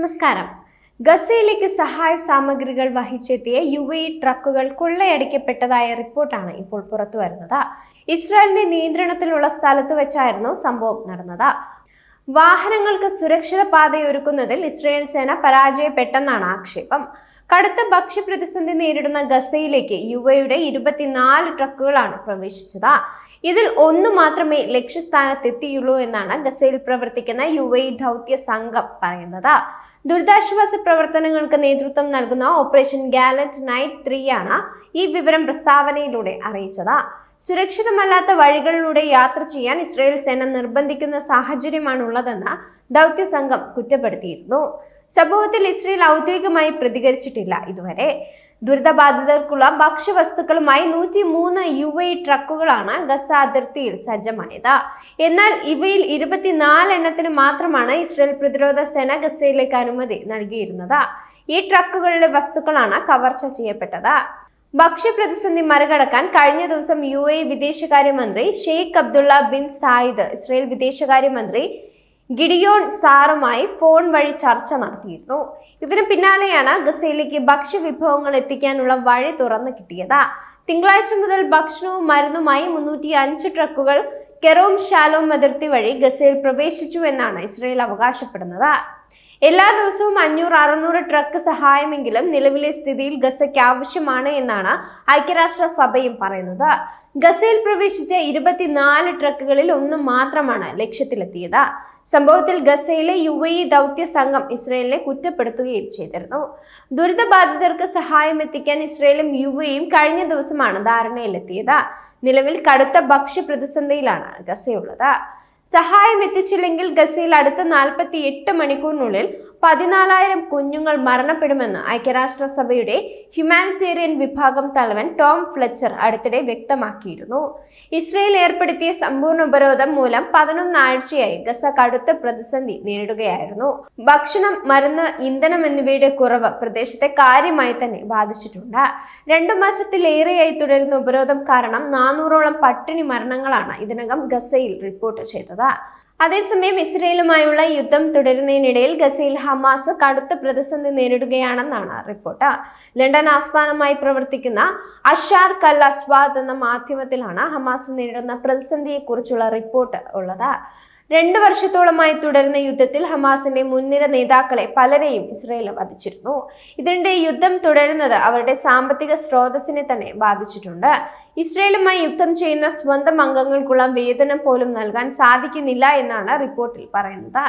നമസ്കാരം. ഗസയിലേക്ക് സഹായ സാമഗ്രികൾ വഹിച്ചെത്തിയ യു എ ട്രക്കുകൾ കൊള്ളയടിക്കപ്പെട്ടതായ റിപ്പോർട്ടാണ് ഇപ്പോൾ പുറത്തു വരുന്നത്. ഇസ്രായേലിന്റെ നിയന്ത്രണത്തിലുള്ള സ്ഥലത്ത് വെച്ചായിരുന്നു സംഭവം നടന്നത്. വാഹനങ്ങൾക്ക് സുരക്ഷിത പാതയൊരുക്കുന്നതിൽ ഇസ്രായേൽ സേന പരാജയപ്പെട്ടെന്നാണ് ആക്ഷേപം. കടുത്ത ഭക്ഷ്യപ്രതിസന്ധി നേരിടുന്ന ഗസയിലേക്ക് യു എയുടെ ഇരുപത്തിനാല് ട്രക്കുകളാണ് പ്രവേശിച്ചത്. ഇതിൽ ഒന്ന് മാത്രമേ ലക്ഷ്യസ്ഥാനത്തെത്തിയുള്ളൂ എന്നാണ് ഗസയിൽ പ്രവർത്തിക്കുന്ന യു എ ദൗത്യ സംഘം പറയുന്നത്. ദുരിതാശ്വാസ പ്രവർത്തനങ്ങൾക്ക് നേതൃത്വം നൽകുന്ന ഓപ്പറേഷൻ ഗാലന്റ് നൈറ്റ് ത്രീ ആണ് ഈ വിവരം പ്രസ്താവനയിലൂടെ അറിയിച്ചത്. സുരക്ഷിതമല്ലാത്ത വഴികളിലൂടെ യാത്ര ചെയ്യാൻ ഇസ്രായേൽ സേന നിർബന്ധിക്കുന്ന സാഹചര്യമാണുള്ളതെന്ന് ദൗത്യ സംഘം കുറ്റപ്പെടുത്തിയിരുന്നു. സംഭവത്തിൽ ഇസ്രയേൽ ഔദ്യോഗികമായി പ്രതികരിച്ചിട്ടില്ല. ഇതുവരെ ദുരിതബാധിതർക്കുള്ള ഭക്ഷ്യവസ്തുക്കളുമായി നൂറ്റി മൂന്ന് യു എ ട്രക്കുകളാണ് ഗസ അതിർത്തിയിൽ സജ്ജമായത്. എന്നാൽ ഇവയിൽ ഇരുപത്തിനാല് എണ്ണത്തിന് മാത്രമാണ് ഇസ്രയേൽ പ്രതിരോധ സേന ഗസയിലേക്ക് അനുമതി നൽകിയിരുന്നത്. ഈ ട്രക്കുകളിലെ വസ്തുക്കളാണ് കവർച്ച ചെയ്യപ്പെട്ടത്. ഭക്ഷ്യപ്രതിസന്ധി മറികടക്കാൻ കഴിഞ്ഞ ദിവസം യു എ വിദേശകാര്യമന്ത്രി Sheikh Abdullah bin Zayed Israel വിദേശകാര്യമന്ത്രി ഗിഡിയോൺ സാറുമായി ഫോൺ വഴി ചർച്ച നടത്തിയിരുന്നു. ഇതിന് പിന്നാലെയാണ് ഗസയിലേക്ക് ഭക്ഷ്യവിഭവങ്ങൾ എത്തിക്കാനുള്ള വഴി തുറന്നു കിട്ടിയത്. തിങ്കളാഴ്ച മുതൽ ഭക്ഷണവും മരുന്നുമായി മുന്നൂറ്റി അഞ്ച് ട്രക്കുകൾ കെറോം ഷാലോം അതിർത്തി വഴി ഗസയിൽ പ്രവേശിച്ചു എന്നാണ് ഇസ്രയേൽ അവകാശപ്പെടുന്നത്. എല്ലാ ദിവസവും അഞ്ഞൂറ് അറുന്നൂറ് ട്രക്ക് സഹായമെങ്കിലും നിലവിലെ സ്ഥിതിയിൽ ഗസയ്ക്ക് ആവശ്യമാണ് എന്നാണ് ഐക്യരാഷ്ട്ര സഭയും പറയുന്നത്. ഗസയിൽ പ്രവേശിച്ച ഇരുപത്തിനാല് ട്രക്കുകളിൽ ഒന്ന് മാത്രമാണ് ലക്ഷ്യത്തിലെത്തിയത്. സംഭവത്തിൽ ഗസയിലെ യു എ ദൗത്യ സംഘം ഇസ്രയേലിനെ കുറ്റപ്പെടുത്തുകയും ചെയ്തിരുന്നു. ദുരിതബാധിതർക്ക് സഹായം എത്തിക്കാൻ ഇസ്രയേലും യു കഴിഞ്ഞ ദിവസമാണ് ധാരണയിലെത്തിയത്. നിലവിൽ കടുത്ത ഭക്ഷ്യ പ്രതിസന്ധിയിലാണ് ഗസയുള്ളത്. സഹായം എത്തിച്ചില്ലെങ്കിൽ ഗസയിൽ അടുത്ത നാൽപ്പത്തി എട്ട് മണിക്കൂറിനുള്ളിൽ പതിനാലായിരം കുഞ്ഞുങ്ങൾ മരണപ്പെടുമെന്ന് ഐക്യരാഷ്ട്രസഭയുടെ ഹ്യൂമാനിറ്റേറിയൻ വിഭാഗം തലവൻ ടോം ഫ്ലെച്ചർ അടുത്തിടെ വ്യക്തമാക്കിയിരുന്നു. ഇസ്രയേൽ ഏർപ്പെടുത്തിയ സമ്പൂർണ ഉപരോധം മൂലം പതിനൊന്നാഴ്ചയായി ഗസ കടുത്ത പ്രതിസന്ധി നേരിടുകയായിരുന്നു. ഭക്ഷണം മരുന്ന് ഇന്ധനം എന്നിവയുടെ കുറവ് പ്രദേശത്തെ കാര്യമായി തന്നെ ബാധിച്ചിട്ടുണ്ട്. രണ്ടു മാസത്തിലേറെയായി തുടരുന്ന ഉപരോധം കാരണം നാനൂറോളം പട്ടിണി മരണങ്ങളാണ് ഇതിനകം ഗസയിൽ റിപ്പോർട്ട് ചെയ്തത്. അതേസമയം ഇസ്രയേലുമായുള്ള യുദ്ധം തുടരുന്നതിനിടയിൽ ഗസയിൽ ഹമാസ് കടുത്ത പ്രതിസന്ധി നേരിടുകയാണെന്നാണ് റിപ്പോർട്ട്. ലണ്ടൻ ആസ്ഥാനമായി പ്രവർത്തിക്കുന്ന അഷാർ കൽ അസ്വാദ് എന്ന മാധ്യമത്തിലാണ് ഹമാസ് നേരിടുന്ന പ്രതിസന്ധിയെക്കുറിച്ചുള്ള റിപ്പോർട്ട് ഉള്ളത്. രണ്ട് വർഷത്തോളമായി തുടരുന്ന യുദ്ധത്തിൽ ഹമാസിന്റെ മുൻനിര നേതാക്കളെ പലരെയും ഇസ്രയേൽ വധിച്ചിരുന്നു. ഇതിനിടെ യുദ്ധം തുടരുന്നത് അവരുടെ സാമ്പത്തിക സ്രോതസ്സിനെ തന്നെ ബാധിച്ചിട്ടുണ്ട്. ഇസ്രയേലുമായി യുദ്ധം ചെയ്യുന്ന സ്വന്തം അംഗങ്ങൾക്കുള്ള വേതനം പോലും നൽകാൻ സാധിക്കുന്നില്ല എന്നാണ് റിപ്പോർട്ടിൽ പറയുന്നത്.